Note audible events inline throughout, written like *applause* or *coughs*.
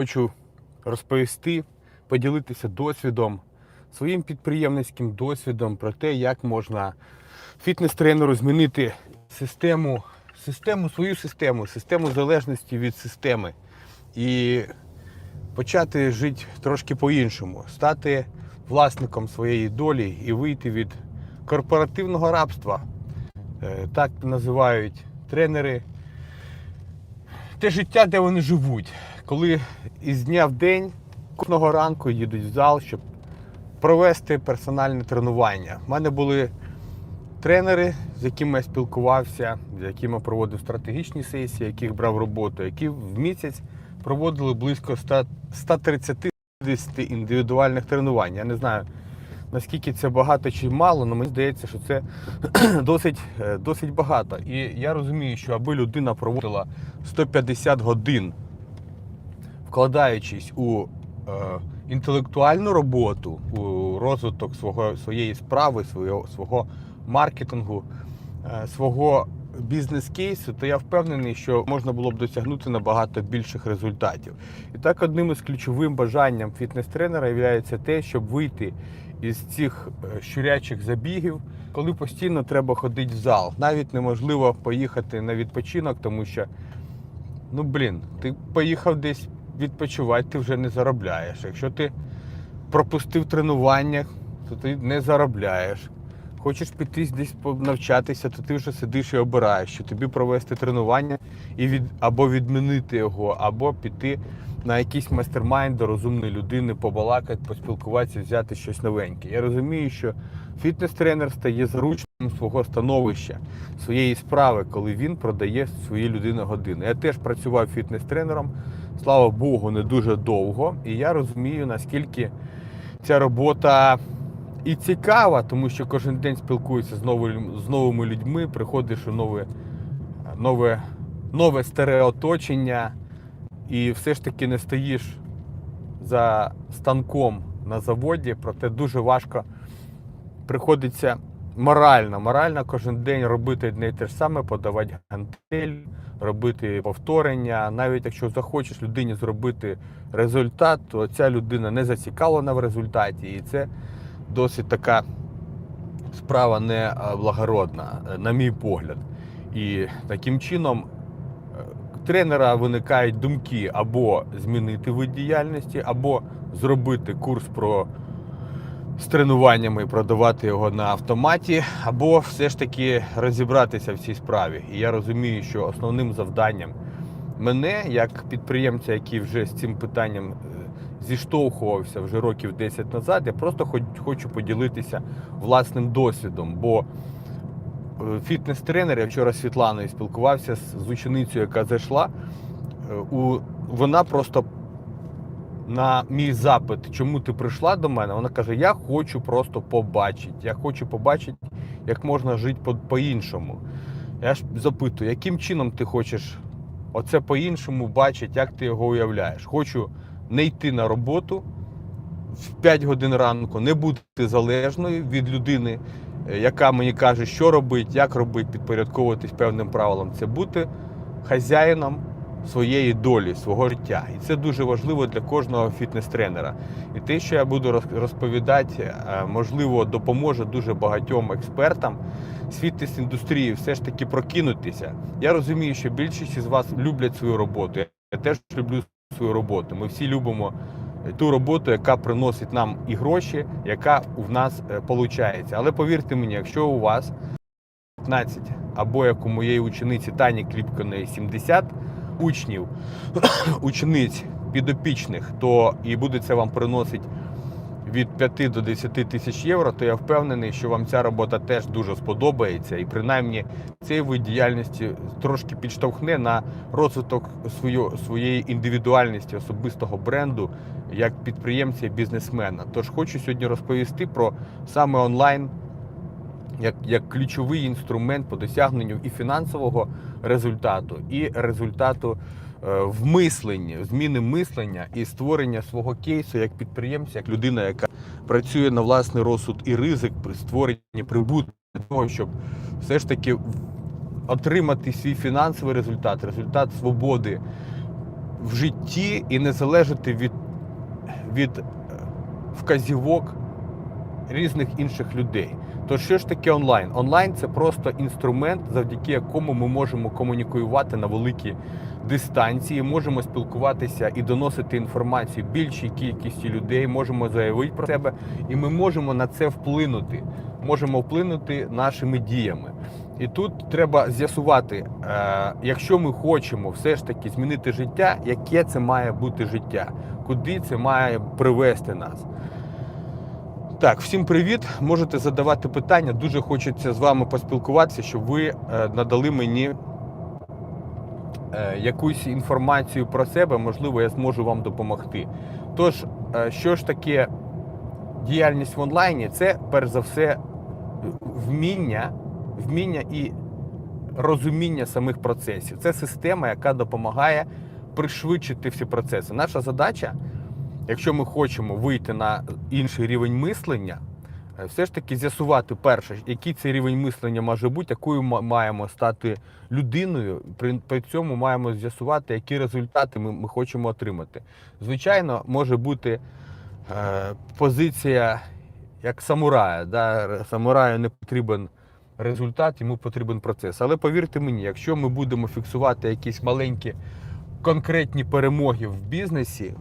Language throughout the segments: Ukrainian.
Хочу розповісти, поділитися досвідом, своїм підприємницьким досвідом про те, як можна фітнес-тренеру змінити систему, систему, свою систему, систему залежності від системи і почати жити трошки по-іншому, стати власником своєї долі і вийти від корпоративного рабства. Е, Так називають тренери те життя, де вони живуть, коли із дня в день кожного ранку їдуть в зал, щоб провести персональне тренування. У мене були тренери, з якими я спілкувався, з якими проводив стратегічні сесії, яких брав роботу, які в місяць проводили близько 130 індивідуальних тренувань. Я не знаю, наскільки це багато чи мало, але мені здається, що це *clears throat* досить, е, досить багато. І я розумію, що аби людина проводила 150 годин, вкладаючись у е, інтелектуальну роботу, у розвиток свого, своєї справи, свого, свого маркетингу, е, свого бізнес-кейсу, то я впевнений, що можна було б досягнути набагато більших результатів. І так, одним із ключовим бажанням фітнес-тренера є те, щоб вийти із цих е, щурячих забігів, коли постійно треба ходити в зал. Навіть неможливо поїхати на відпочинок, тому що, ну блін, ти поїхав десь відпочивати, ти вже не заробляєш. Якщо ти пропустив тренування, то ти не заробляєш. Хочеш піти десь навчатися, то ти вже сидиш і обираєш, що тобі провести тренування і від або відмінити його, або піти на якийсь майстермайнд до розумної людини, побалакати, поспілкуватися, взяти щось новеньке. Я розумію, що фітнес-тренер стає заручним свого становища, своєї справи, коли він продає свої людини години. Я теж працював фітнес-тренером, слава Богу, не дуже довго, і я розумію, наскільки ця робота. І цікава, тому що кожен день спілкуєшся з новими, з новими людьми, приходиш у нове, нове, нове старе оточення, і все ж таки не стоїш за станком на заводі, проте дуже важко приходиться морально. Морально кожен день робити одне те ж саме, подавати гантель, робити повторення. Навіть якщо захочеш людині зробити результат, то ця людина не зацікавлена в результаті. І це досить така справа не благородна, на мій погляд. І таким чином е, тренера виникають думки або змінити вид діяльності, або зробити курс про з тренуваннями і продавати його на автоматі, або все ж таки розібратися в цій справі. І я розумію, що основним завданням мене, як підприємця, який вже з цим питанням е, зіштовхувався вже років 10 назад, я просто хочу поділитися власним досвідом. Бо е, фітнес-тренер, я вчора з Світланою спілкувався з ученицею, яка зайшла. е, вона просто на мій запит, чому ти прийшла до мене, вона каже: Я хочу просто побачити. Я хочу побачити, як можна жити по- по-іншому. Я ж запитую, яким чином ти хочеш оце по-іншому бачити, як ти його уявляєш? Хочу не йти на роботу в 5 годин ранку, не бути залежною від людини, е, яка мені каже, що робити, як робити, підпорядковуватись певним правилам. Це бути хазяїном своєї долі, свого життя. І це дуже важливо для кожного фітнес-тренера. І те, що я буду розповідати, е, можливо, допоможе дуже багатьом експертам з фітнес-індустрії все ж таки прокинутися. Я розумію, що більшість із вас люблять свою роботу. Я теж люблю свою роботу. Ми всі любимо ту роботу, яка приносить нам і гроші, яка в нас виходить. Але повірте мені, якщо у вас 15 або як у моєї учениці Тані Кліпконої 70 учнів, *coughs* учениць підопічних, то і буде це вам приносить від 5 до 10 тисяч євро, то я впевнений, що вам ця робота теж дуже сподобається, і принаймні цей вид діяльності трошки підштовхне на розвиток свою, своєї індивідуальності особистого бренду як підприємця і бізнесмена. Тож хочу сьогодні розповісти про саме онлайн як, як ключовий інструмент по досягненню і фінансового результату, і результату е, в мисленні, зміни мислення і створення свого кейсу як підприємця, як людина, яка працює на власний розсуд і ризик при створенні прибутку для того, щоб все ж таки отримати свій фінансовий результат, результат свободи в житті і не залежати від, від е, вказівок різних інших людей. То що ж таке онлайн? Онлайн це просто інструмент, завдяки якому ми можемо комунікувати на великі дистанції, можемо спілкуватися і доносити інформацію більшій кількості людей, можемо заявити про себе, і ми можемо на це вплинути. Можемо вплинути нашими діями. І тут треба з'ясувати, е, якщо ми хочемо все ж таки змінити життя, яке це має бути життя, куди це має привести нас. Так, всім привіт. Можете задавати питання. Дуже хочеться з вами поспілкуватися, щоб ви е, надали мені е, якусь інформацію про себе, можливо, я зможу вам допомогти. Тож, е, що ж таке діяльність в онлайні? Це перш за все вміння, вміння і розуміння самих процесів. Це система, яка допомагає пришвидшити всі процеси. Наша задача, якщо ми хочемо вийти на інший рівень мислення, е, все ж таки з'ясувати перше, який цей рівень мислення може бути, якою ма- маємо стати людиною. При, при цьому маємо з'ясувати, які результати ми, ми хочемо отримати. Звичайно, може бути е, позиція як самурая. Да? Самураю не потрібен результат, йому потрібен процес. Але повірте мені, якщо ми будемо фіксувати якісь маленькі конкретні перемоги в бізнесі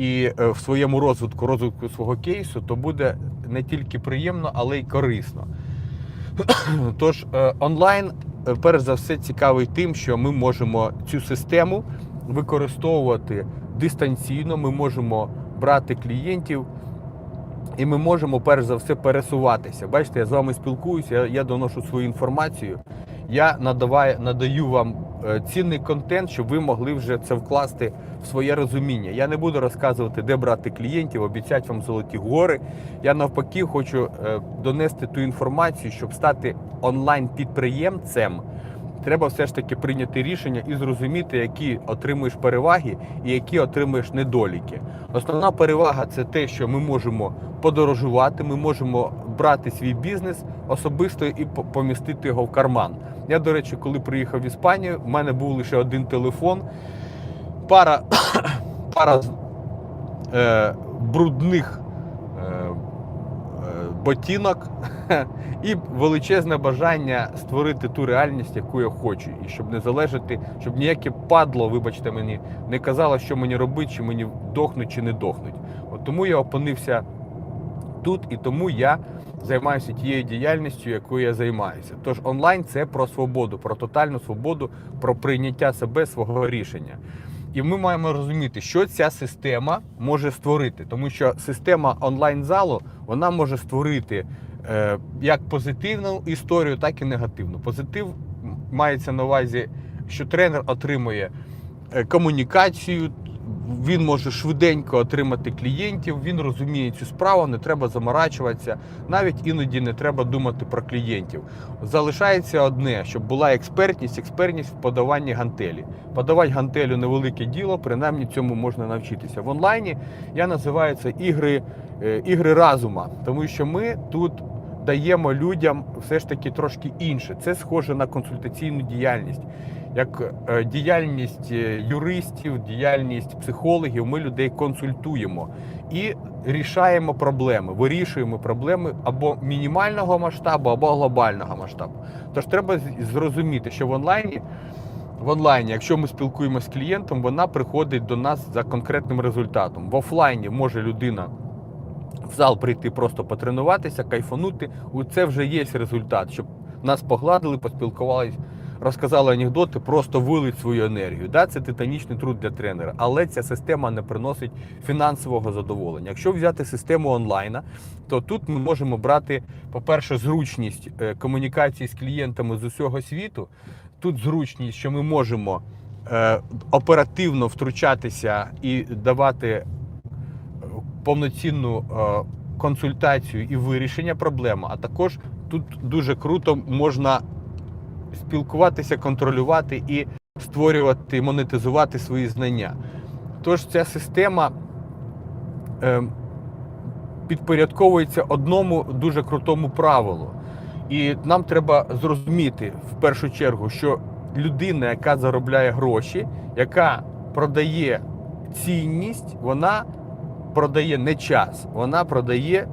і е, в своєму розвитку, розвитку свого кейсу, то буде не тільки приємно, але й корисно. *clears throat* Тож е, онлайн, е, перш за все, цікавий тим, що ми можемо цю систему використовувати дистанційно, ми можемо брати клієнтів. І ми можемо перш за все пересуватися. Бачите, я з вами спілкуюся, я, я доношу свою інформацію. Я надаваю, надаю вам цінний контент, щоб ви могли вже це вкласти в своє розуміння. Я не буду розказувати, де брати клієнтів, обіцяти вам золоті гори. Я навпаки хочу е, донести ту інформацію, щоб стати онлайн-підприємцем. Треба все ж таки прийняти рішення і зрозуміти, які отримуєш переваги і які отримуєш недоліки. Основна перевага це те, що ми можемо подорожувати, ми можемо брати свій бізнес особисто і помістити його в карман. Я, до речі, коли приїхав в Іспанію, в мене був лише один телефон, пара, *coughs* пара е, брудних е, е, ботинок *laughs* і величезне бажання створити ту реальність, яку я хочу, і щоб не залежати, щоб ніяке падло, вибачте мені, не казало, що мені робити, чи мені дохнуть, чи не дохнуть. От тому я опинився тут, і тому я займаюся тією діяльністю, якою я займаюся. Тож онлайн це про свободу, про тотальну свободу, про прийняття себе свого рішення. І ми маємо розуміти, що ця система може створити, тому що система онлайн-залу вона може створити е, як позитивну історію, так і негативну. Позитив мається на увазі, що тренер отримує е, комунікацію, він може швиденько отримати клієнтів, він розуміє цю справу, не треба заморачуватися. Навіть іноді не треба думати про клієнтів. Залишається одне, щоб була експертність, експертність в подаванні гантелі. Подавати гантелю невелике діло, принаймні цьому можна навчитися. В онлайні я називаю це ігри, е, ігри разума, тому що ми тут даємо людям все ж таки трошки інше. Це схоже на консультаційну діяльність. Як е, діяльність е, юристів, діяльність психологів, ми людей консультуємо і рішаємо проблеми, вирішуємо проблеми або мінімального масштабу, або глобального масштабу. Тож треба зрозуміти, що в онлайні, в онлайні, якщо ми спілкуємося з клієнтом, вона приходить до нас за конкретним результатом. В офлайні може людина в зал прийти просто потренуватися, кайфанути. Це вже є результат, щоб нас погладили, поспілкувалися, розказали анекдоти, просто вилить свою енергію. Да, це титанічний труд для тренера, але ця система не приносить фінансового задоволення. Якщо взяти систему онлайна, то тут ми можемо брати, по-перше, зручність е, комунікації з клієнтами з усього світу. Тут зручність, що ми можемо е, оперативно втручатися і давати повноцінну е, консультацію і вирішення проблеми, а також тут дуже круто можна спілкуватися, контролювати і створювати, монетизувати свої знання. Тож ця система е, підпорядковується одному дуже крутому правилу. І нам треба зрозуміти в першу чергу, що людина, яка заробляє гроші, яка продає цінність, вона продає не час, вона продає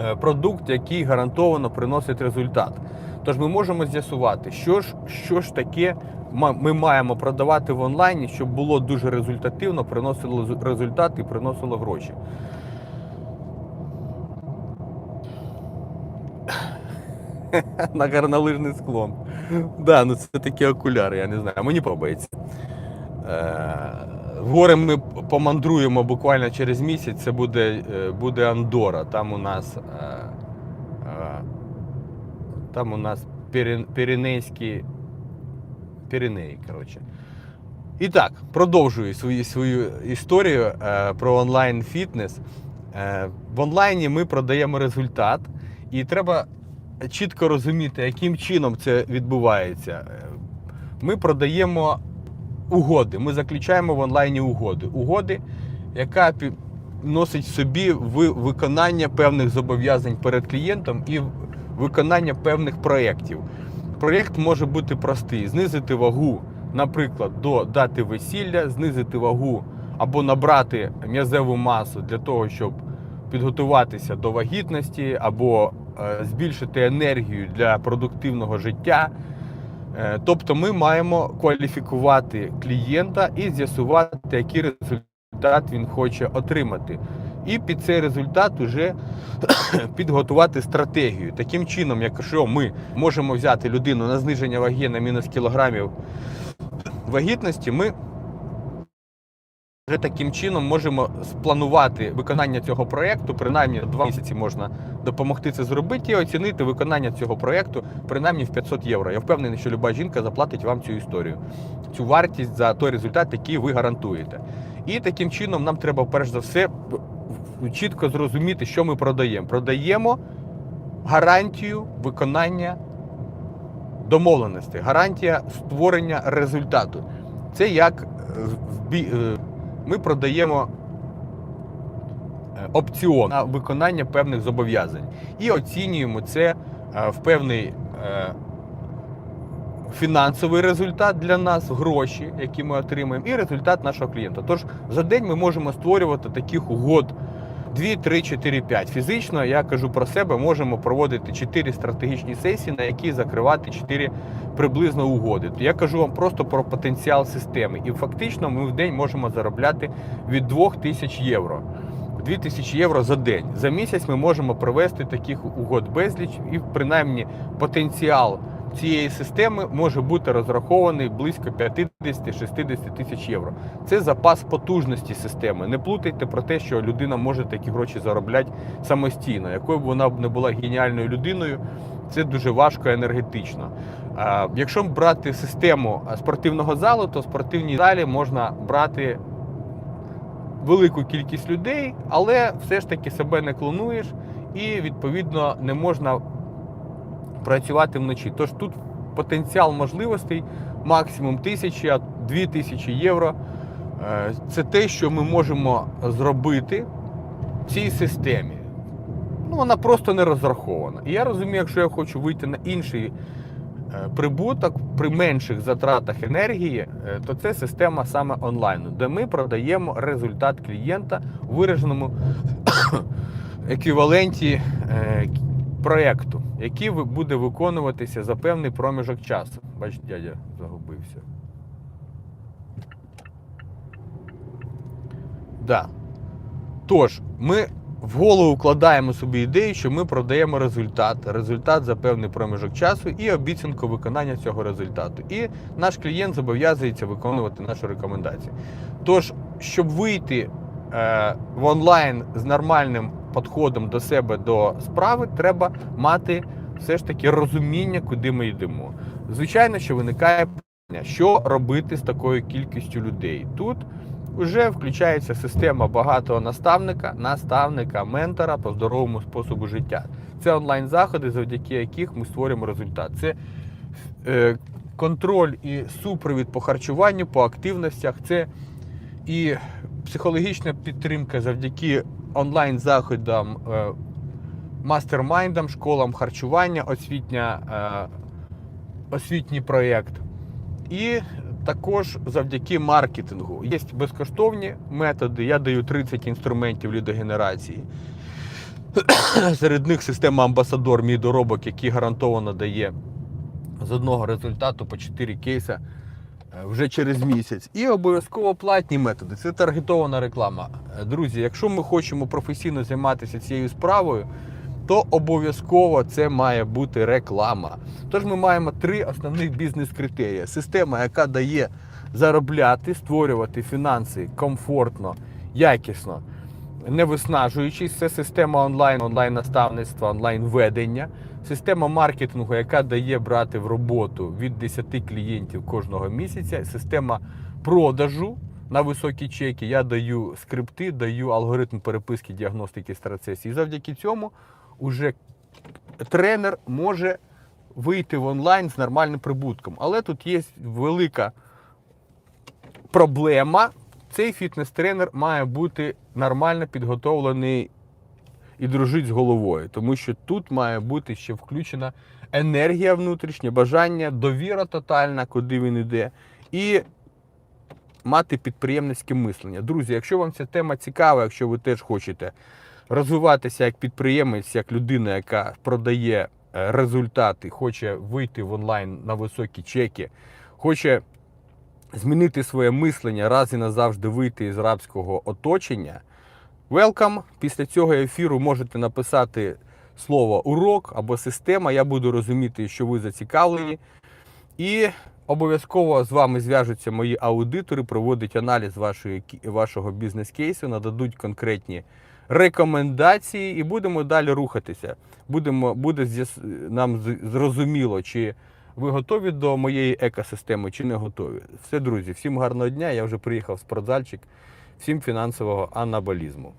е, продукт, який гарантовано приносить результат. Тож ми можемо з'ясувати, що ж, що ж таке ми маємо продавати в онлайні, щоб було дуже результативно, приносило результат і приносило гроші. *laughs* На горнолижний склон. Да, ну це такі окуляри, я не знаю. Мені подобається. Гори ми помандруємо буквально через місяць. Це буде, е, буде Андора. Там у нас, е, е, там у нас Піренейські Піренеї, коротше. І так, продовжую свою, свою історію про онлайн-фітнес. В онлайні ми продаємо результат, і треба чітко розуміти, яким чином це відбувається. Ми продаємо угоди. Ми заключаємо в онлайні угоди. Угоди, яка носить в виконання певних зобов'язань перед клієнтом і виконання певних проєктів. Проєкт може бути простий: знизити вагу, наприклад, до дати весілля, знизити вагу або набрати м'язеву масу для того, щоб підготуватися до вагітності, або е, збільшити енергію для продуктивного життя. Е, Тобто ми маємо кваліфікувати клієнта і з'ясувати, який результат він хоче отримати. І під цей результат вже *coughs* підготувати стратегію. Таким чином, якщо ми можемо взяти людину на зниження ваги на мінус кілограмів вагітності, ми вже таким чином можемо спланувати виконання цього проєкту, принаймні два місяці можна допомогти це зробити і оцінити виконання цього проєкту принаймні в 500 євро. Я впевнений, що люба жінка заплатить вам цю історію, цю вартість за той результат, який ви гарантуєте. І таким чином нам треба перш за все чітко зрозуміти, що ми продаємо. Продаємо гарантію виконання домовленостей, гарантія створення результату. Це як в е, ми продаємо е, опціон на виконання певних зобов'язань і оцінюємо це е, в певний е, фінансовий результат для нас, гроші, які ми отримаємо, і результат нашого клієнта. Тож за день ми можемо створювати таких угод 2, 3, 4, 5. Фізично, я кажу про себе, можемо проводити 4 стратегічні сесії, на які закривати 4 приблизно угоди. Я кажу вам просто про потенціал системи. І фактично ми в день можемо заробляти від 2 тисяч євро. 2 тисячі євро за день. За місяць ми можемо провести таких угод безліч, і принаймні потенціал цієї системи може бути розрахований близько 50-60 тисяч євро. Це запас потужності системи. Не плутайте про те, що людина може такі гроші заробляти самостійно. Якою б вона не була геніальною людиною, це дуже важко енергетично. Якщо брати систему спортивного залу, то в спортивній залі можна брати велику кількість людей, але все ж таки себе не клонуєш і відповідно не можна працювати вночі. Тож тут потенціал можливостей максимум тисячі, а дві тисячі євро. Е, Це те, що ми можемо зробити в цій системі. Ну, вона просто не розрахована. І я розумію, якщо я хочу вийти на інший е, прибуток при менших затратах енергії, е, то це система саме онлайну, де ми продаємо результат клієнта у вираженому *coughs* еквіваленті проєкту, який буде виконуватися за певний проміжок часу. Бач, дядя загубився. Да. Тож, ми в голову вкладаємо собі ідею, що ми продаємо результат, результат за певний проміжок часу і обіцянку виконання цього результату. І наш клієнт зобов'язується виконувати нашу рекомендацію. Тож, щоб вийти е, в онлайн з нормальним підходом до себе до справи, треба мати все ж таки розуміння, куди ми йдемо. Звичайно, що виникає питання, що робити з такою кількістю людей. Тут вже включається система багатого наставника, наставника, ментора по здоровому способу життя. Це онлайн-заходи, завдяки яких ми створюємо результат. Це е, контроль і супровід по харчуванню, по активностях. Це і психологічна підтримка завдяки онлайн-заходам, е, мастермайндам, школам харчування, освітня, е, освітній проєкт. І також завдяки маркетингу. Є безкоштовні методи. Я даю 30 інструментів лідогенерації. *coughs* Серед них система Амбасадор, мій доробок, який гарантовано дає з одного результату по 4 кейса е, вже через місяць. І обов'язково платні методи. Це таргетована реклама. Е, Друзі, якщо ми хочемо професійно займатися цією справою, то обов'язково це має бути реклама. Тож ми маємо три основних бізнес-критерії: система, яка дає заробляти, створювати фінанси комфортно, якісно, не виснажуючись. Це система онлайн, онлайн-наставництва, онлайн-ведення, система маркетингу, яка дає брати в роботу від 10 клієнтів кожного місяця, система продажу. На високі чеки я даю скрипти, даю алгоритм переписки, діагностики страцесії. І завдяки цьому уже тренер може вийти в онлайн з нормальним прибутком. Але тут є велика проблема. Цей фітнес-тренер має бути нормально підготовлений і дружить з головою, тому що тут має бути ще включена енергія внутрішня, бажання, довіра тотальна, куди він йде, і мати підприємницьке мислення. Друзі, якщо вам ця тема цікава, якщо ви теж хочете розвиватися як підприємець, як людина, яка продає е, результати, хоче вийти в онлайн на високі чеки, хоче змінити своє мислення, раз і назавжди вийти із рабського оточення. Welcome. Після цього ефіру можете написати слово урок або система. Я буду розуміти, що ви зацікавлені. І обов'язково з вами зв'яжуться мої аудитори, проводять аналіз вашої, вашого бізнес-кейсу, нададуть конкретні рекомендації і будемо далі рухатися. Будемо, буде нам зрозуміло, чи ви готові до моєї екосистеми, чи не готові. Все, друзі, всім гарного дня. Я вже приїхав в спортзальчик. Всім фінансового анаболізму.